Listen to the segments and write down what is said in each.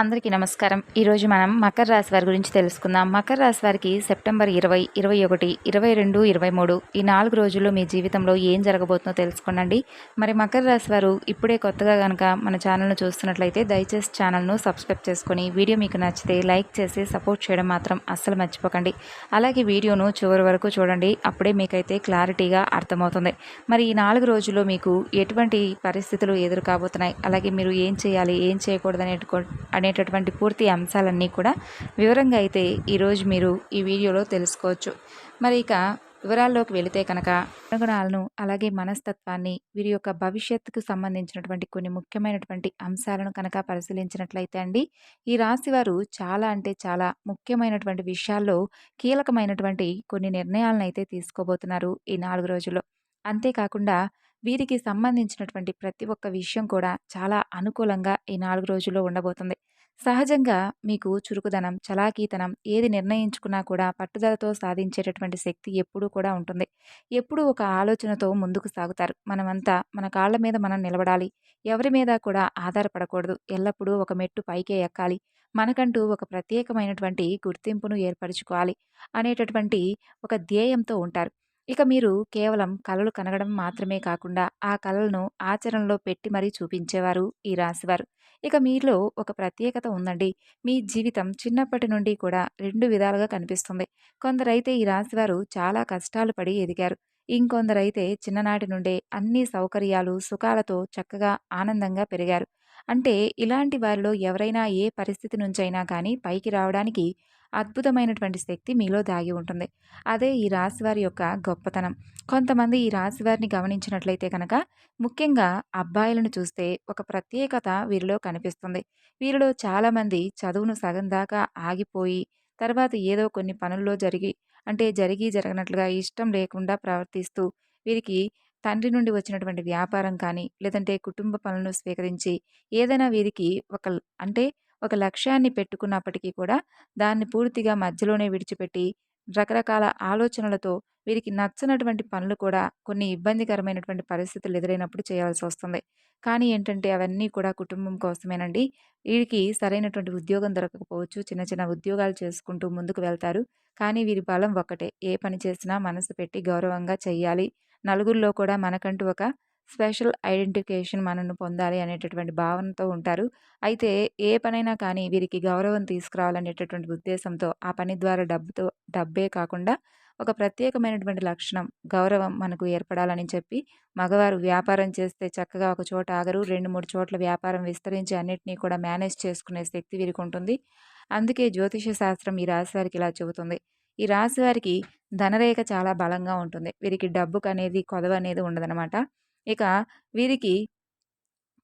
అందరికీ నమస్కారం. ఈరోజు మనం మకర రాశి వారి గురించి తెలుసుకుందాం. మకర రాశి వారికి సెప్టెంబర్ ఇరవై ఇరవై ఒకటి ఇరవై రెండు ఇరవై మూడు ఈ నాలుగు రోజుల్లో మీ జీవితంలో ఏం జరగబోతుందో తెలుసుకోండి మరి మకర రాశి వారు ఇప్పుడే కొత్తగా కనుక మన ఛానల్ను చూస్తున్నట్లయితే దయచేసి ఛానల్ను సబ్స్క్రైబ్ చేసుకొని వీడియో మీకు నచ్చితే లైక్ చేసి సపోర్ట్ చేయడం మాత్రం అస్సలు మర్చిపోకండి. అలాగే వీడియోను చివరి వరకు చూడండి. అప్పుడే మీకైతే క్లారిటీగా అర్థమవుతుంది. మరి ఈ నాలుగు రోజుల్లో మీకు ఎటువంటి పరిస్థితులు ఎదురు కాబోతున్నాయి అలాగే మీరు ఏం చేయాలి? ఏం చేయకూడదు? అనే అనేటటువంటి పూర్తి అంశాలన్నీ కూడా వివరంగా అయితే ఈరోజు మీరు ఈ వీడియోలో తెలుసుకోవచ్చు. మరి ఇక వివరాల్లోకి వెళితే కనుక అనుగుణాలను అలాగే మనస్తత్వాన్ని వీరి యొక్క భవిష్యత్తుకు సంబంధించినటువంటి కొన్ని ముఖ్యమైనటువంటి అంశాలను కనుక పరిశీలించినట్లయితే అండి ఈ రాశి వారు చాలా అంటే చాలా ముఖ్యమైనటువంటి విషయాల్లో కీలకమైనటువంటి కొన్ని నిర్ణయాలను అయితే తీసుకోబోతున్నారు ఈ నాలుగు రోజుల్లో. అంతేకాకుండా వీరికి సంబంధించినటువంటి ప్రతి ఒక్క విషయం కూడా చాలా అనుకూలంగా ఈ నాలుగు రోజుల్లో ఉండబోతుంది. సహజంగా మీకు చురుకుదనం చలాకీతనం ఏది నిర్ణయించుకున్నా కూడా పట్టుదలతో సాధించేటటువంటి శక్తి ఎప్పుడూ కూడా ఉంటుంది. ఎప్పుడూ ఒక ఆలోచనతో ముందుకు సాగుతారు. మనమంతా మన కాళ్ళ మీద మనం నిలబడాలి. ఎవరి మీద కూడా ఆధారపడకూడదు. ఎల్లప్పుడూ ఒక మెట్టు పైకే ఎక్కాలి. మనకంటూ ఒక ప్రత్యేకమైనటువంటి గుర్తింపును ఏర్పరచుకోవాలి అనేటటువంటి ఒక ధ్యేయంతో ఉంటారు. ఇక మీరు కేవలం కలలు కనగడం మాత్రమే కాకుండా ఆ కళలను ఆచరణలో పెట్టి మరీ చూపించేవారు ఈ రాశివారు. ఇక మీలో ఒక ప్రత్యేకత ఉందండి. మీ జీవితం చిన్నప్పటి నుండి కూడా రెండు విధాలుగా కనిపిస్తుంది. కొందరైతే ఈ రాశివారు చాలా కష్టాలు పడి ఎదిగారు. ఇంకొందరైతే చిన్ననాటి నుండే అన్ని సౌకర్యాలు సుఖాలతో చక్కగా ఆనందంగా పెరిగారు. అంటే ఇలాంటి వారిలో ఎవరైనా ఏ పరిస్థితి నుంచైనా కానీ పైకి రావడానికి అద్భుతమైనటువంటి శక్తి మీలో దాగి ఉంటుంది. అదే ఈ రాశివారి యొక్క గొప్పతనం. కొంతమంది ఈ రాశివారిని గమనించినట్లయితే కనుక ముఖ్యంగా అబ్బాయిలను చూస్తే ఒక ప్రత్యేకత వీరిలో కనిపిస్తుంది. వీరిలో చాలామంది చదువును సగం దాకా ఆగిపోయి తర్వాత ఏదో కొన్ని పనుల్లో జరిగి అంటే జరిగి జరగనట్లుగా ఇష్టం లేకుండా ప్రవర్తిస్తూ వీరికి తండ్రి నుండి వచ్చినటువంటి వ్యాపారం కానీ లేదంటే కుటుంబ పనులను స్వీకరించి ఏదైనా వీరికి ఒక అంటే ఒక లక్ష్యాన్ని పెట్టుకున్నప్పటికీ కూడా దాన్ని పూర్తిగా మధ్యలోనే విడిచిపెట్టి రకరకాల ఆలోచనలతో వీరికి నచ్చనటువంటి పనులు కూడా కొన్ని ఇబ్బందికరమైనటువంటి పరిస్థితులు ఎదురైనప్పుడు చేయాల్సి వస్తుంది. కానీ ఏంటంటే అవన్నీ కూడా కుటుంబం కోసమేనండి. వీరికి సరైనటువంటి ఉద్యోగం దొరకకపోవచ్చు చిన్న చిన్న ఉద్యోగాలు చేసుకుంటూ ముందుకు వెళ్తారు. కానీ వీరి బలం ఒక్కటే. ఏ పని చేసినా మనసు పెట్టి గౌరవంగా చేయాలి నలుగురిలో కూడా మనకంటూ ఒక స్పెషల్ ఐడెంటిఫికేషన్ మనను పొందాలి అనేటటువంటి భావనతో ఉంటారు. అయితే ఏ పనైనా కానీ వీరికి గౌరవం తీసుకురావాలనేటటువంటి ఉద్దేశంతో ఆ పని ద్వారా డబ్బుతో డబ్బే కాకుండా ఒక ప్రత్యేకమైనటువంటి లక్షణం గౌరవం మనకు ఏర్పడాలని చెప్పి మగవారు వ్యాపారం చేస్తే చక్కగా ఒక చోట ఆగరు. రెండు మూడు చోట్ల వ్యాపారం విస్తరించి అన్నిటినీ కూడా మేనేజ్ చేసుకునే శక్తి వీరికి ఉంటుంది. అందుకే జ్యోతిష శాస్త్రం ఈ రాశి వారికి ఇలా చెబుతుంది. ఈ రాశి వారికి ధనరేఖ చాలా బలంగా ఉంటుంది. వీరికి డబ్బుకు అనేది కొదవ అనేది ఉండదనమాట. ఇక వీరికి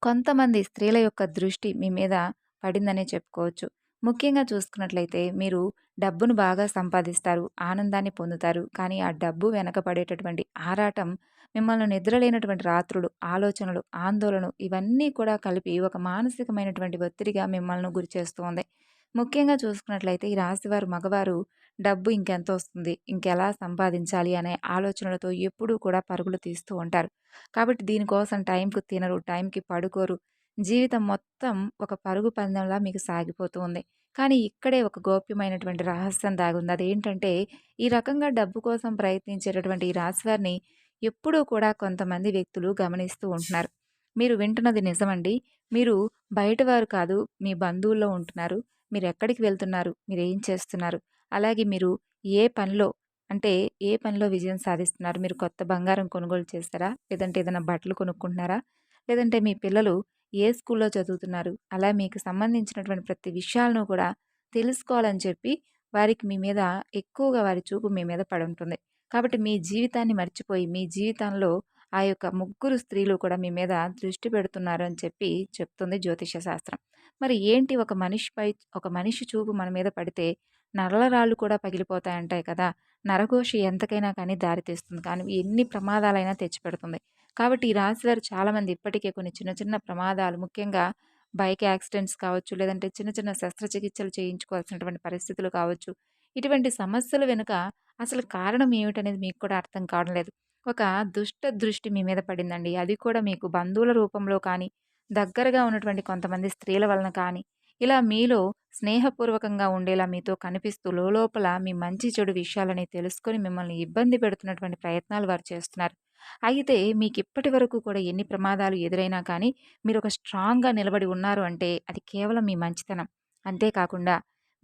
కొంతమంది స్త్రీల యొక్క దృష్టి మీ మీద పడిందనే చెప్పుకోవచ్చు. ముఖ్యంగా చూసుకున్నట్లయితే మీరు డబ్బును బాగా సంపాదిస్తారు ఆనందాన్ని పొందుతారు. కానీ ఆ డబ్బు వెనకపడేటటువంటి ఆరాటం మిమ్మల్ని నిద్రలేనటువంటి రాత్రులు ఆలోచనలు ఆందోళన ఇవన్నీ కూడా కలిపి ఒక మానసికమైనటువంటి ఒత్తిడిగా మిమ్మల్ని గురి చేస్తుంది ముఖ్యంగా చూసుకున్నట్లయితే ఈ రాశివారు మగవారు డబ్బు ఇంకెంత వస్తుంది? ఇంకెలా సంపాదించాలి? అనే ఆలోచనలతో ఎప్పుడూ కూడా పరుగులు తీస్తూ ఉంటారు. కాబట్టి దీనికోసం టైంకు తినరు టైంకి పడుకోరు. జీవితం మొత్తం ఒక పరుగు పందెంలా మీకు సాగిపోతూ ఉంది. కానీ ఇక్కడే ఒక గోప్యమైనటువంటి రహస్యం దాగుంది. అదేంటంటే ఈ రకంగా డబ్బు కోసం ప్రయత్నించేటటువంటి ఈ రాశివారిని ఎప్పుడూ కూడా కొంతమంది వ్యక్తులు గమనిస్తూ ఉంటున్నారు. మీరు వింటున్నది నిజమండి. మీరు బయటవారు కాదు మీ బంధువుల్లో ఉంటున్నారు. మీరు ఎక్కడికి వెళ్తున్నారు? మీరు ఏం చేస్తున్నారు? అలాగే మీరు ఏ పనిలో అంటే ఏ పనిలో విజయం సాధిస్తున్నారు? మీరు కొత్త బంగారం కొనుగోలు చేస్తారా? లేదంటే ఏదైనా బట్టలు కొనుక్కుంటున్నారా? లేదంటే మీ పిల్లలు ఏ స్కూల్లో చదువుతున్నారు? అలా మీకు సంబంధించినటువంటి ప్రతి విషయాలను కూడా తెలుసుకోవాలని చెప్పి వారికి మీ మీద ఎక్కువగా వారి చూపు మీ మీద పడి ఉంటుంది. కాబట్టి మీ జీవితాన్ని మర్చిపోయి మీ జీవితంలో ఆ యొక్క ముగ్గురు స్త్రీలు కూడా మీ మీద దృష్టి పెడుతున్నారు అని చెప్పి చెప్తుంది జ్యోతిష శాస్త్రం. మరి ఏంటి ఒక మనిషిపై ఒక మనిషి చూపు మన మీద పడితే నరలరాళ్ళు కూడా పగిలిపోతాయంటాయి కదా! నరఘోష ఎంతకైనా కానీ దారితీస్తుంది కానీ ఎన్ని ప్రమాదాలైనా తెచ్చిపెడుతుంది కాబట్టి ఈ రాశివారు చాలామంది ఇప్పటికే కొన్ని చిన్న చిన్న ప్రమాదాలు ముఖ్యంగా బైక్ యాక్సిడెంట్స్ కావచ్చు లేదంటే చిన్న చిన్న శస్త్రచికిత్సలు చేయించుకోవాల్సినటువంటి పరిస్థితులు కావచ్చు. ఇటువంటి సమస్యలు వెనుక అసలు కారణం ఏమిటనేది మీకు కూడా అర్థం కావడం లేదు. ఒక దుష్ట దృష్టి మీ మీద పడిందండి. అది కూడా మీకు బంధువుల రూపంలో కానీ దగ్గరగా ఉన్నటువంటి కొంతమంది స్త్రీల వలన కానీ ఇలా మీలో స్నేహపూర్వకంగా ఉండేలా మీతో కనిపిస్తూ లోలోపల మీ మంచి చెడు విషయాలని తెలుసుకొని మిమ్మల్ని ఇబ్బంది పెడుతున్నటువంటి ప్రయత్నాలు వారు చేస్తున్నారు. అయితే మీకు ఇప్పటి వరకు కూడా ఎన్ని ప్రమాదాలు ఎదురైనా కానీ మీరు ఒక స్ట్రాంగ్‌గా నిలబడి ఉన్నారు అంటే అది కేవలం మీ మంచితనం. అంతేకాకుండా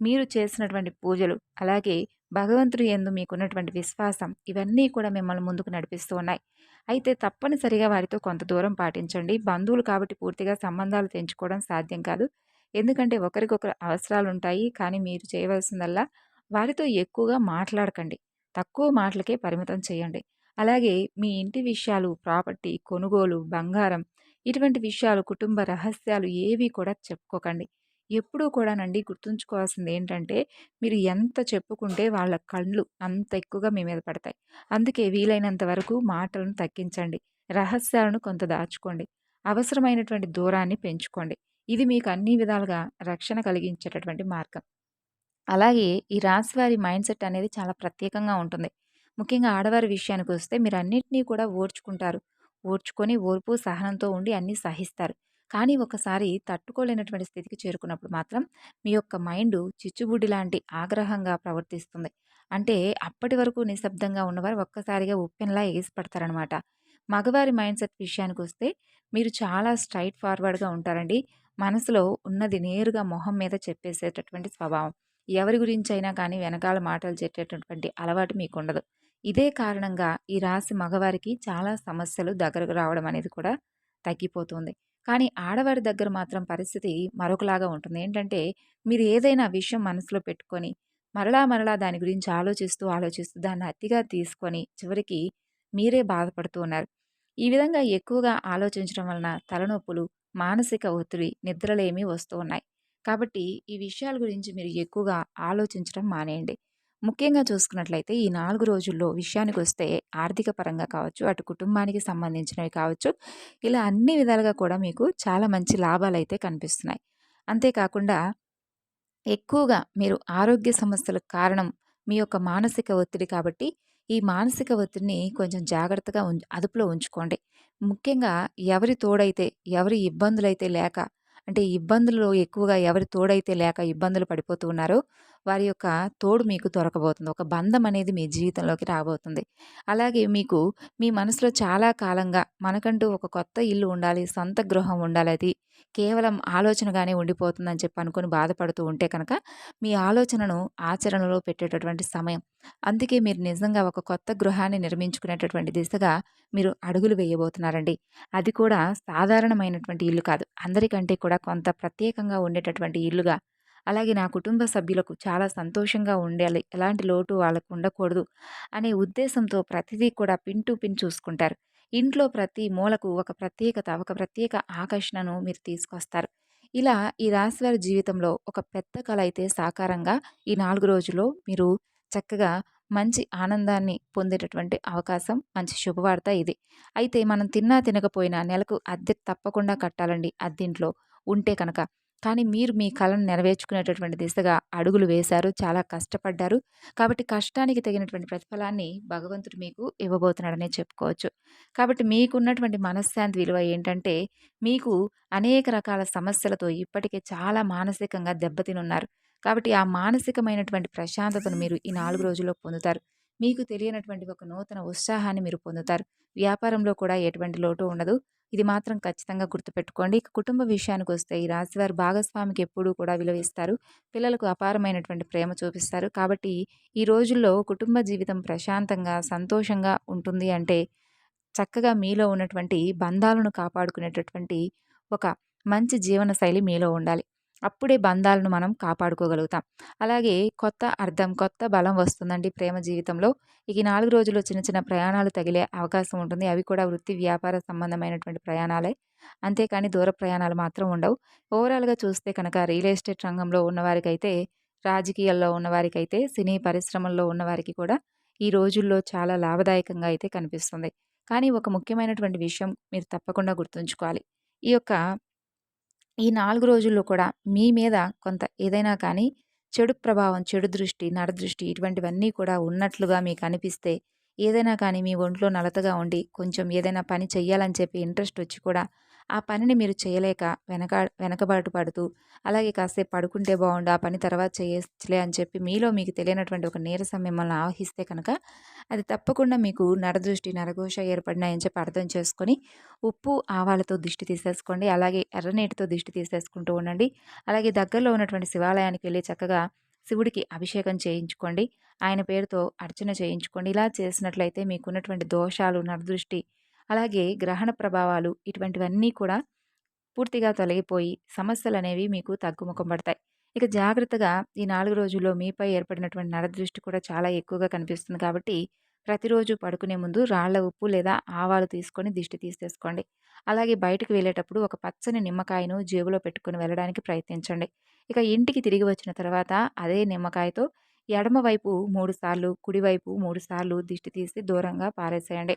మీరు చేసినటువంటి పూజలు, అలాగే భగవంతుడి యందు మీకున్నటువంటి విశ్వాసం ఇవన్నీ కూడా మిమ్మల్ని ముందుకు నడిపిస్తూ ఉన్నాయి. అయితే తప్పనిసరిగా వారితో కొంత దూరం పాటించండి. బంధువులు కాబట్టి పూర్తిగా సంబంధాలు తెంచుకోవడం సాధ్యం కాదు. ఎందుకంటే ఒకరికొకరు అవసరాలుంటాయి. కానీ మీరు చేయవలసిందల్లా వారితో ఎక్కువగా మాట్లాడకండి. తక్కువ మాటలకే పరిమితం చేయండి. అలాగే మీ ఇంటి విషయాలు, ప్రాపర్టీ, కొనుగోలు, బంగారం ఇటువంటి విషయాలు, కుటుంబ రహస్యాలు ఏవి కూడా చెప్పుకోకండి. ఎప్పుడూ కూడానండి గుర్తుంచుకోవాల్సింది ఏంటంటే, మీరు ఎంత చెప్పుకుంటే వాళ్ళ కళ్ళు అంత ఎక్కువగా మీ మీద పడతాయి. అందుకే వీలైనంత వరకు మాటలను తగ్గించండి. రహస్యాలను కొంత దాచుకోండి. అవసరమైనటువంటి దూరాన్ని పెంచుకోండి. ఇది మీకు అన్ని విధాలుగా రక్షణ కలిగించేటటువంటి మార్గం. అలాగే ఈ రాశివారి మైండ్‌సెట్ అనేది చాలా ప్రత్యేకంగా ఉంటుంది. ముఖ్యంగా ఆడవారి విషయానికి వస్తే మీరు అన్నింటినీ కూడా ఓర్చుకుంటారు. ఓర్చుకొని ఓర్పు, సహనంతో ఉండి అన్నీ సహిస్తారు. కానీ ఒకసారి తట్టుకోలేనటువంటి స్థితికి చేరుకున్నప్పుడు మాత్రం మీ యొక్క మైండ్ చిచ్చుబుడ్డి లాంటి ఆగ్రహంగా ప్రవర్తిస్తుంది. అంటే అప్పటి వరకు నిశ్శబ్దంగా ఉన్నవారు ఒక్కసారిగా ఉప్పెన్లా ఎగిసిపడతారనమాట. మగవారి మైండ్ సెట్ విషయానికి వస్తే మీరు చాలా స్ట్రైట్ ఫార్వర్డ్‌గా ఉంటారండి. మనసులో ఉన్నది నేరుగా మొహం మీద చెప్పేసేటటువంటి స్వభావం. ఎవరి గురించి అయినా కానీ వెనకాల మాటలు చెప్పేటటువంటి అలవాటు మీకు ఉండదు ఇదే కారణంగా ఈ రాశి మగవారికి చాలా సమస్యలు దగ్గరకు రావడం అనేది కూడా తగ్గిపోతుంది. కానీ ఆడవారి దగ్గర మాత్రం పరిస్థితి మరొకలాగా ఉంటుంది. ఏంటంటే మీరు ఏదైనా విషయం మనసులో పెట్టుకొని మరలా మరలా దాని గురించి ఆలోచిస్తూ, ఆలోచిస్తూ దాన్ని అతిగా తీసుకొని చివరికి మీరే బాధపడుతూ ఉన్నారు. ఈ విధంగా ఎక్కువగా ఆలోచించడం వలన తలనొప్పులు, మానసిక ఒత్తిడి, నిద్రలేమి వస్తూ ఉన్నాయి. కాబట్టి ఈ విషయాల గురించి మీరు ఎక్కువగా ఆలోచించడం మానేయండి. ముఖ్యంగా చూసుకున్నట్లయితే ఈ నాలుగు రోజుల్లో విషయానికొస్తే ఆర్థిక పరంగా కావచ్చు, అటు కుటుంబానికి సంబంధించినవి కావచ్చు, ఇలా అన్ని విధాలుగా కూడా మీకు చాలా మంచి లాభాలు అయితే కనిపిస్తున్నాయి. అంతేకాకుండా ఎక్కువగా మీరు ఆరోగ్య సమస్యలకు కారణం మీ యొక్క మానసిక ఒత్తిడి కాబట్టి, ఈ మానసిక ఒత్తిడిని కొంచెం జాగ్రత్తగా ఉం అదుపులో ఉంచుకోండి. ముఖ్యంగా ఎవరి తోడైతే, ఎవరి ఇబ్బందులైతే లేక అంటే ఇబ్బందులు ఎక్కువగా ఎవరి తోడైతే లేక ఇబ్బందులు పడిపోతూ ఉన్నారో, వారి యొక్క తోడు మీకు దొరకబోతుంది. ఒక బంధం అనేది మీ జీవితంలోకి రాబోతుంది. అలాగే మీకు మీ మనసులో చాలా కాలంగా మనకంటూ ఒక కొత్త ఇల్లు ఉండాలి, సొంత గృహం ఉండాలి. అది కేవలం ఆలోచనగానే ఉండిపోతుందని చెప్పి అనుకుని బాధపడుతూ ఉంటే కనుక, మీ ఆలోచనను ఆచరణలో పెట్టేటటువంటి సమయం. అందుకే మీరు నిజంగా ఒక కొత్త గృహాన్ని నిర్మించుకునేటటువంటి దిశగా మీరు అడుగులు వేయబోతున్నారండి. అది కూడా సాధారణమైనటువంటి ఇల్లు కాదు. అందరికంటే కూడా కొంత ప్రత్యేకంగా ఉండేటటువంటి ఇల్లుగా, అలాగే నా కుటుంబ సభ్యులకు చాలా సంతోషంగా ఉండాలి. ఎలాంటి లోటు వాళ్ళకు ఉండకూడదు అనే ఉద్దేశంతో ప్రతిదీ కూడా పిన్ టు పిన్ చూసుకుంటారు. ఇంట్లో ప్రతి మూలకు ఒక ప్రత్యేకత, ఒక ప్రత్యేక ఆకర్షణను మీరు తీసుకొస్తారు. ఇలా ఈ రాశివారి జీవితంలో ఒక పెద్ద కళ అయితే సాకారంగా ఈ నాలుగు రోజుల్లో మీరు చక్కగా మంచి ఆనందాన్ని పొందేటటువంటి అవకాశం, మంచి శుభవార్త ఇది. అయితే మనం తిన్నా తినకపోయినా నెలకు అద్దె తప్పకుండా కట్టాలండి అద్దెంట్లో ఉంటే కనుక. కానీ మీరు మీ కలను నెరవేర్చుకునేటటువంటి దిశగా అడుగులు వేశారు. చాలా కష్టపడ్డారు. కాబట్టి కష్టానికి తగినటువంటి ప్రతిఫలాన్ని భగవంతుడు మీకు ఇవ్వబోతున్నాడనే చెప్పుకోవచ్చు. కాబట్టి మీకున్నటువంటి మనశ్శాంతి విలువ ఏంటంటే, మీకు అనేక రకాల సమస్యలతో ఇప్పటికే చాలా మానసికంగా దెబ్బతినున్నారు. కాబట్టి ఆ మానసికమైనటువంటి ప్రశాంతతను మీరు ఈ నాలుగు రోజుల్లో పొందుతారు. మీకు తెలియనటువంటి ఒక నూతన ఉత్సాహాన్ని మీరు పొందుతారు. వ్యాపారంలో కూడా ఎటువంటి లోటు ఉండదు. ఇది మాత్రం ఖచ్చితంగా గుర్తుపెట్టుకోండి. ఇక కుటుంబ విషయానికొస్తే ఈ రాశివారు భాగస్వామికి ఎప్పుడూ కూడా విలువిస్తారు. పిల్లలకు అపారమైనటువంటి ప్రేమ చూపిస్తారు. కాబట్టి ఈ రోజుల్లో కుటుంబ జీవితం ప్రశాంతంగా, సంతోషంగా ఉంటుంది అంటే చక్కగా మీలో ఉన్నటువంటి బంధాలను కాపాడుకునేటటువంటి ఒక మంచి జీవన శైలి మీలో ఉండాలి. అప్పుడే బంధాలను మనం కాపాడుకోగలుగుతాం. అలాగే కొత్త అర్థం, కొత్త బలం వస్తుందండి ప్రేమ జీవితంలో. ఇక ఈ 4 రోజుల్లో చిన్న చిన్న ప్రయాణాలు తగిలే అవకాశం ఉంటుంది. అవి కూడా వృత్తి, వ్యాపార సంబంధమైనటువంటి ప్రయాణాలే. అంతేకాని దూర ప్రయాణాలు మాత్రం ఉండవు. ఓవరాల్‌గా చూస్తే కనుక రియల్ ఎస్టేట్ రంగంలో ఉన్నవారికైతే, రాజకీయాల్లో ఉన్నవారికైతే, సినీ పరిశ్రమల్లో ఉన్నవారికి కూడా ఈ రోజుల్లో చాలా లాభదాయకంగా అయితే కనిపిస్తుంది. కానీ ఒక ముఖ్యమైనటువంటి విషయం మీరు తప్పకుండా గుర్తుంచుకోవాలి. ఈ యొక్క ఈ నాలుగు రోజుల్లో కూడా మీ మీద కొంత ఏదైనా కానీ చెడు ప్రభావం, చెడు దృష్టి, నరదృష్టి ఇటువంటివన్నీ కూడా ఉన్నట్లుగా మీకు అనిపిస్తే ఏదైనా కానీ మీ ఒంట్లో నలతగా ఉండి కొంచెం ఏదైనా పని చెయ్యాలని చెప్పి ఇంట్రెస్ట్ వచ్చి కూడా ఆ పనిని మీరు చేయలేక వెనక వెనకబాటు పడుతూ అలాగే కాసేపు పడుకుంటే బాగుండు ఆ పని తర్వాత చేయలే అని చెప్పి మీలో మీకు తెలియనటువంటి ఒక నీరసం మిమ్మల్ని ఆవహిస్తే కనుక అది తప్పకుండా మీకు నరదృష్టి నరఘోష ఏర్పడినాయని చెప్పి అర్థం చేసుకొని ఉప్పు ఆవాలతో దిష్టి తీసేసుకోండి. అలాగే ఎర్రనీటితో దిష్టి తీసేసుకుంటూ ఉండండి. అలాగే దగ్గరలో ఉన్నటువంటి శివాలయానికి వెళ్ళి చక్కగా శివుడికి అభిషేకం చేయించుకోండి. ఆయన పేరుతో అర్చన చేయించుకోండి. ఇలా చేసినట్లయితే మీకున్నటువంటి దోషాలు నరదృష్టి అలాగే గ్రహణ ప్రభావాలు ఇటువంటివన్నీ కూడా పూర్తిగా తొలగిపోయి సమస్యలు అనేవి మీకు తగ్గుముఖం పడతాయి. ఇక జాగ్రత్తగా ఈ నాలుగు రోజుల్లో మీపై ఏర్పడినటువంటి నరదృష్టి కూడా చాలా ఎక్కువగా కనిపిస్తుంది కాబట్టి ప్రతిరోజు పడుకునే ముందు రాళ్ళ ఉప్పు లేదా ఆవాలు తీసుకొని దిష్టి తీసేసుకోండి. అలాగే బయటకు వెళ్ళేటప్పుడు ఒక పచ్చని నిమ్మకాయను జేబులో పెట్టుకుని వెళ్ళడానికి ప్రయత్నించండి. ఇక ఇంటికి తిరిగి వచ్చిన తర్వాత అదే నిమ్మకాయతో ఎడమవైపు మూడుసార్లు కుడివైపు మూడుసార్లు దిష్టి తీసి దూరంగా పారేసేయండి.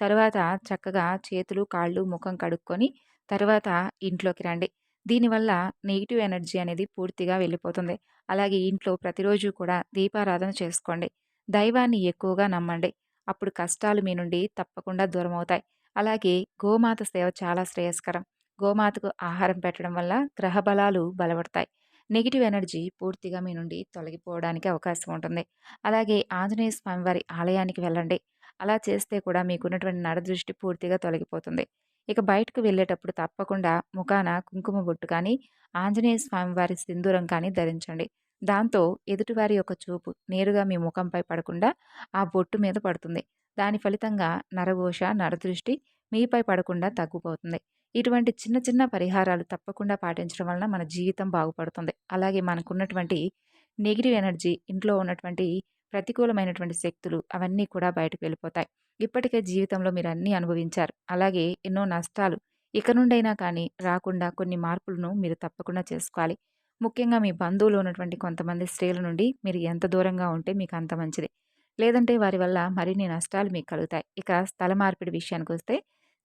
తర్వాత చక్కగా చేతులు కాళ్ళు ముఖం కడుక్కొని తర్వాత ఇంట్లోకి రండి. దీనివల్ల నెగిటివ్ ఎనర్జీ అనేది పూర్తిగా వెళ్ళిపోతుంది. అలాగే ఇంట్లో ప్రతిరోజు కూడా దీపారాధన చేసుకోండి. దైవాన్ని ఎక్కువగా నమ్మండి. అప్పుడు కష్టాలు మీ నుండి తప్పకుండా దూరం అవుతాయి అలాగే గోమాత సేవ చాలా శ్రేయస్కరం. గోమాతకు ఆహారం పెట్టడం వల్ల గ్రహ బలాలు బలపడతాయి. నెగిటివ్ ఎనర్జీ పూర్తిగా మీ నుండి తొలగిపోవడానికి అవకాశం ఉంటుంది. అలాగే ఆంజనేయ స్వామివారి ఆలయానికి వెళ్ళండి. అలా చేస్తే కూడా మీకున్నటువంటి నడదృష్టి పూర్తిగా తొలగిపోతుంది. ఇక బయటకు వెళ్ళేటప్పుడు తప్పకుండా ముఖాన కుంకుమ బొట్టు కానీ ఆంజనేయ స్వామివారి సింధూరం కానీ ధరించండి. దాంతో ఎదుటివారి యొక్క చూపు నేరుగా మీ ముఖంపై పడకుండా ఆ బొట్టు మీద పడుతుంది. దాని ఫలితంగా నరఘోష నరదృష్టి మీపై పడకుండా తగ్గిపోతుంది. ఇటువంటి చిన్న చిన్న పరిహారాలు తప్పకుండా పాటించడం వలన మన జీవితం బాగుపడుతుంది. అలాగే మనకున్నటువంటి నెగిటివ్ ఎనర్జీ ఇంట్లో ఉన్నటువంటి ప్రతికూలమైనటువంటి శక్తులు అవన్నీ కూడా బయటకు వెళ్ళిపోతాయి. ఇప్పటికే జీవితంలో మీరు అన్నీ అనుభవించారు. అలాగే ఎన్నో నష్టాలు ఇక నుండైనా కానీ రాకుండా కొన్ని మార్పులను మీరు తప్పకుండా చేసుకోవాలి. ముఖ్యంగా మీ బంధువులు ఉన్నటువంటి కొంతమంది స్త్రీల నుండి మీరు ఎంత దూరంగా ఉంటే మీకు అంత మంచిది. లేదంటే వారి వల్ల మరిన్ని నష్టాలు మీకు కలుగుతాయి. ఇక స్థల మార్పిడి విషయానికి వస్తే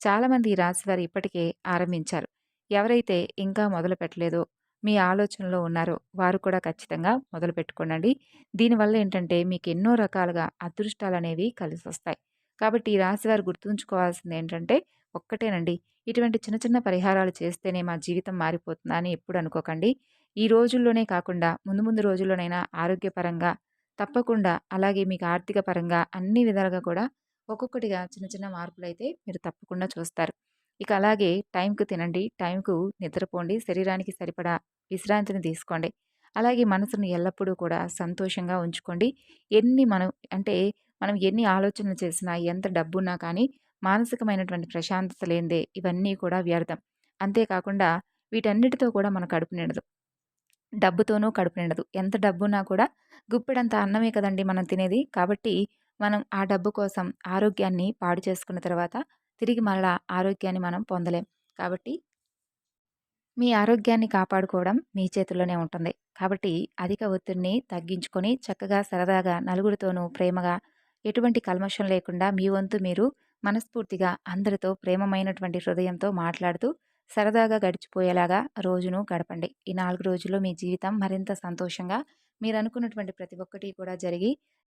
చాలామంది ఈ రాశివారు ఇప్పటికే ఆరంభించారు. ఎవరైతే ఇంకా మొదలు పెట్టలేదో మీ ఆలోచనలో ఉన్నారో వారు కూడా ఖచ్చితంగా మొదలు పెట్టుకోనండి దీనివల్ల ఏంటంటే మీకు ఎన్నో రకాలుగా అదృష్టాలు అనేవి కలిసి వస్తాయి. కాబట్టి ఈ రాశి వారు గుర్తుంచుకోవాల్సింది ఏంటంటే ఒక్కటేనండి. ఇటువంటి చిన్న చిన్న పరిహారాలు చేస్తేనే మా జీవితం మారిపోతుందా అని ఎప్పుడు అనుకోకండి. ఈ రోజుల్లోనే కాకుండా ముందు ముందు రోజుల్లోనైనా ఆరోగ్యపరంగా తప్పకుండా అలాగే మీకు ఆర్థిక పరంగా అన్ని విధాలుగా కూడా ఒక్కొక్కటిగా చిన్న చిన్న మార్పులు అయితే మీరు తప్పకుండా చూస్తారు. ఇక అలాగే టైంకు తినండి టైంకు నిద్రపోండి శరీరానికి సరిపడా విశ్రాంతిని తీసుకోండి. అలాగే మనసును ఎల్లప్పుడూ కూడా సంతోషంగా ఉంచుకోండి. ఎన్ని మనం అంటే మనం ఎన్ని ఆలోచనలు చేసినా ఎంత డబ్బున్నా కానీ మానసికమైనటువంటి ప్రశాంతత లేనిదే ఇవన్నీ కూడా వ్యర్థం. అంతేకాకుండా వీటన్నిటితో కూడా మన కడుపు నిండదు. డబ్బుతోనూ కడుపు నిండదు. ఎంత డబ్బున్నా కూడా గుప్పెడంత అన్నమే కదండి మనం తినేది. కాబట్టి మనం ఆ డబ్బు కోసం ఆరోగ్యాన్ని పాడు చేసుకున్న తర్వాత తిరిగి మళ్ళా ఆరోగ్యాన్ని మనం పొందలేం. కాబట్టి మీ ఆరోగ్యాన్ని కాపాడుకోవడం మీ చేతుల్లోనే ఉంటుంది. కాబట్టి అధిక ఒత్తిడిని తగ్గించుకొని చక్కగా సరదాగా నలుగురితోనూ ప్రేమగా ఎటువంటి కల్మషం లేకుండా మీ వంతు మీరు మనస్ఫూర్తిగా అందరితో ప్రేమమైనటువంటి హృదయంతో మాట్లాడుతూ సరదాగా గడిచిపోయేలాగా రోజును గడపండి. ఈ నాలుగు రోజుల్లో మీ జీవితం మరింత సంతోషంగా మీరు అనుకున్నటువంటి ప్రతి ఒక్కటి కూడా జరిగి